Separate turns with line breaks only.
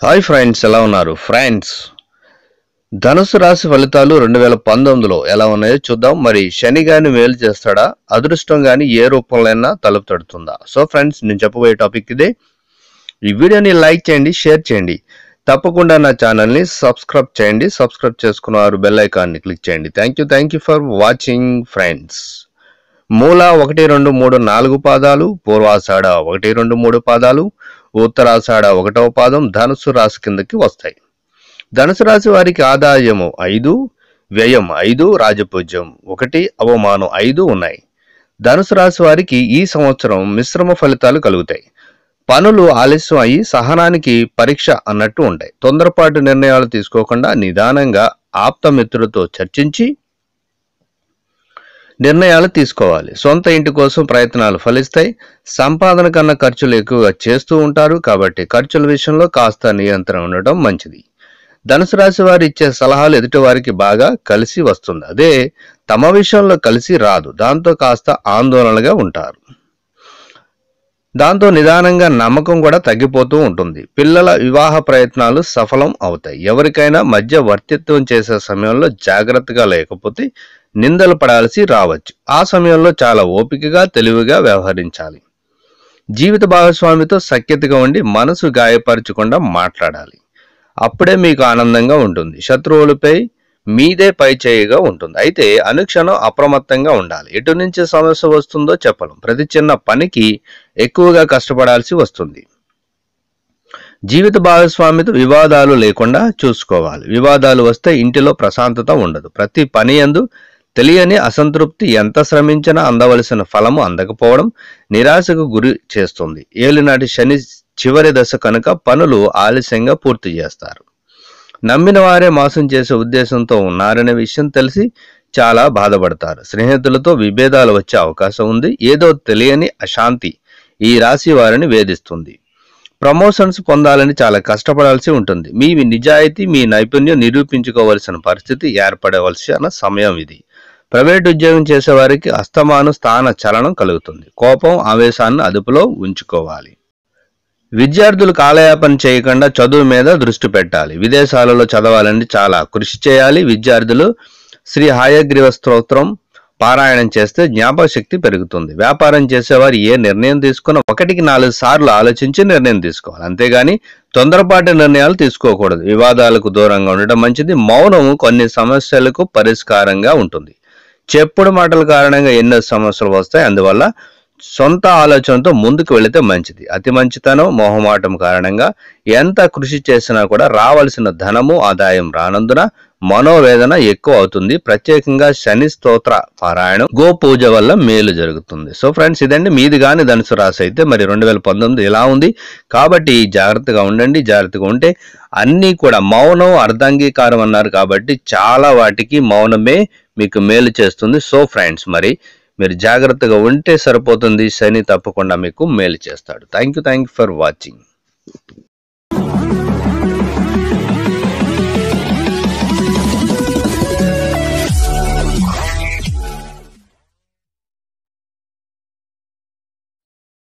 Hi friends ఎలా ఉన్నారు friends ధనుసు రాశి ఫలితాలు రెండు వేల పంతొమ్మిదిలో ఎలా ఉన్నాయో చూద్దాం. మరి శని గాని మేలు చేస్తాడా? అదృష్టం గాని ఏ రూపంలో తలుపు తడుతుందా? సో ఫ్రెండ్స్ నేను చెప్పబోయే టాపిక్ ఇదే. ఈ వీడియోని లైక్ చేయండి షేర్ చేయండి. తప్పకుండా నా ఛానల్ని సబ్స్క్రైబ్ చేయండి. సబ్స్క్రైబ్ చేసుకున్న వారు బెల్ ఐకాన్ని క్లిక్ చేయండి. Thank you thank you for watching friends. మూల ఒకటి రెండు మూడు నాలుగు పాదాలు పూర్వాషాఢ ఒకటి రెండు మూడు పాదాలు ఉత్తరాషాఢ ఒకటవ పాదం ధనుసు రాశి కిందకి వస్తాయి. ధనుసు రాశి వారికి ఆదాయము ఐదు వ్యయం ఐదు రాజపూజ్యం ఒకటి అవమానం ఐదు ఉన్నాయి. ధనుసు రాశి వారికి ఈ సంవత్సరం మిశ్రమ ఫలితాలు కలుగుతాయి. పనులు ఆలస్యం అయ్యి సహనానికి పరీక్ష అన్నట్టు ఉంటాయి. తొందరపాటు నిర్ణయాలు తీసుకోకుండా నిదానంగా ఆప్తమిత్రులతో చర్చించి నిర్ణయాలు తీసుకోవాలి. సొంత ఇంటి కోసం ప్రయత్నాలు ఫలిస్తాయి. సంపాదన కన్నా ఖర్చులు ఎక్కువగా చేస్తూ ఉంటారు కాబట్టి ఖర్చుల విషయంలో కాస్త నియంత్రణ ఉండటం మంచిది. ధనుసు రాశి వారు ఇచ్చే సలహాలు ఎదుటి వారికి బాగా కలిసి వస్తుంది. అదే తమ విషయంలో కలిసి రాదు. దాంతో కాస్త ఆందోళనగా ఉంటారు. దాంతో నిదానంగా నమ్మకం కూడా తగ్గిపోతూ ఉంటుంది. పిల్లల వివాహ ప్రయత్నాలు సఫలం అవుతాయి. ఎవరికైనా మధ్య వర్తిత్వం చేసే సమయంలో జాగ్రత్తగా లేకపోతే నిందలు పడాల్సి రావచ్చు. ఆ సమయంలో చాలా ఓపికగా తెలివిగా వ్యవహరించాలి. జీవిత భాగస్వామితో సఖ్యతగా ఉండి మనసు గాయపరచకుండా మాట్లాడాలి. అప్పుడే మీకు ఆనందంగా ఉంటుంది. శత్రువులపై మీదే పై చేయగా ఉంటుంది. అయితే అనుక్షణం అప్రమత్తంగా ఉండాలి. ఎటు నుంచి సమస్య వస్తుందో చెప్పలేం. ప్రతి చిన్న పనికి ఎక్కువగా కష్టపడాల్సి వస్తుంది. జీవిత భాగస్వామితో వివాదాలు లేకుండా చూసుకోవాలి. వివాదాలు వస్తే ఇంటిలో ప్రశాంతత ఉండదు. ప్రతి పని యందు తెలియని అసంతృప్తి ఎంత శ్రమించినా అందవలసిన ఫలము అందకపోవడం నిరాశకు గురి చేస్తుంది. ఏలినాటి శని చివరి దశ కనుక పనులు ఆలస్యంగా పూర్తి చేస్తారు. నమ్మిన వారే మోసం చేసే ఉద్దేశంతో ఉన్నారనే విషయం తెలిసి చాలా బాధపడతారు. స్నేహితులతో విభేదాలు వచ్చే అవకాశం ఉంది. ఏదో తెలియని అశాంతి ఈ రాశి వారిని వేధిస్తుంది. ప్రమోషన్స్ పొందాలని చాలా కష్టపడాల్సి ఉంటుంది. మీ నిజాయితీ మీ నైపుణ్యం నిరూపించుకోవలసిన పరిస్థితి ఏర్పడవలసిన సమయం ఇది. ప్రైవేట్ ఉద్యోగం చేసేవారికి అస్తమాను స్థాన చలనం కలుగుతుంది. కోపం ఆవేశాన్ని అదుపులో ఉంచుకోవాలి. విద్యార్థులు కాలయాపన చేయకుండా చదువు మీద దృష్టి పెట్టాలి. విదేశాలలో చదవాలని చాలా కృషి చేయాలి. విద్యార్థులు శ్రీ హాయగ్రీవ స్తోత్రం పారాయణం చేస్తే జ్ఞాపకశక్తి పెరుగుతుంది. వ్యాపారం చేసేవారు ఏ నిర్ణయం తీసుకున్నా ఒకటికి నాలుగు సార్లు ఆలోచించి నిర్ణయం తీసుకోవాలి. అంతేగాని తొందరపాటు నిర్ణయాలు తీసుకోకూడదు. వివాదాలకు దూరంగా ఉండటం మంచిది. మౌనం కొన్ని సమస్యలకు పరిష్కారంగా ఉంటుంది. చెప్పుడు మాటల కారణంగా ఎన్నో సమస్యలు వస్తాయి. అందువల్ల సొంత ఆలోచనతో ముందుకు వెళితే మంచిది. అతి మంచితనం మొహమాటం కారణంగా ఎంత కృషి చేసినా కూడా రావాల్సిన ధనము ఆదాయం రానందున మనోవేదన ఎక్కువ అవుతుంది. ప్రత్యేకంగా శని స్తోత్ర పారాయణం గో పూజ వల్ల మేలు జరుగుతుంది. సో ఫ్రెండ్స్ ఇదండి మీది కానీ ధనుసు రాశి అయితే మరి రెండు వేల పంతొమ్మిది ఇలా ఉంది? కాబట్టి జాగ్రత్తగా ఉండండి. జాగ్రత్తగా ఉంటే అన్నీ కూడా మౌనం అర్ధాంగీకారం అన్నారు కాబట్టి చాలా వాటికి మౌనమే మీకు మేలు చేస్తుంది. సో ఫ్రెండ్స్ మరి మీరు జాగ్రత్తగా ఉంటే సరిపోతుంది. శని తప్పకుండా మీకు మేలు చేస్తాడు. Thank you thank you for watching